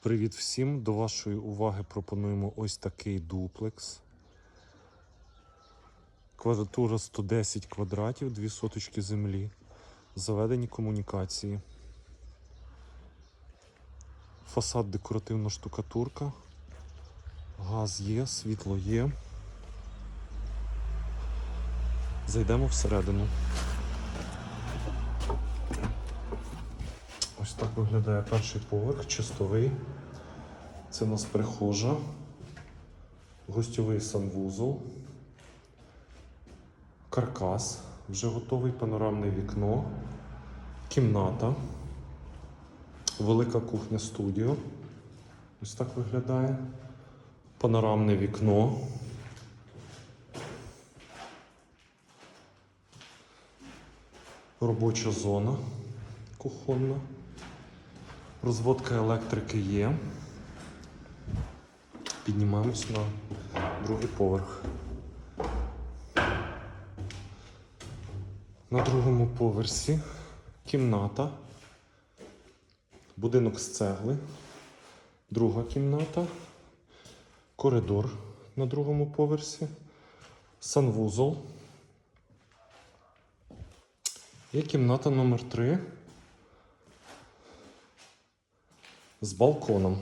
Привіт всім! До вашої уваги пропонуємо ось такий дуплекс. Квадратура 110 квадратів, дві соточки землі. Заведені комунікації. Фасад декоративна штукатурка. Газ є, світло є. Зайдемо всередину. Так виглядає перший поверх, чистовий. Це у нас прихожа, гостьовий санвузол, каркас, вже готовий панорамне вікно, кімната, велика кухня студіо. Ось так виглядає. Панорамне вікно. Робоча зона кухонна. Розводка електрики є. Піднімаємось на другий поверх. На другому поверсі кімната, будинок з цегли, друга кімната, коридор на другому поверсі, санвузол. Є кімната номер 3 з балконом.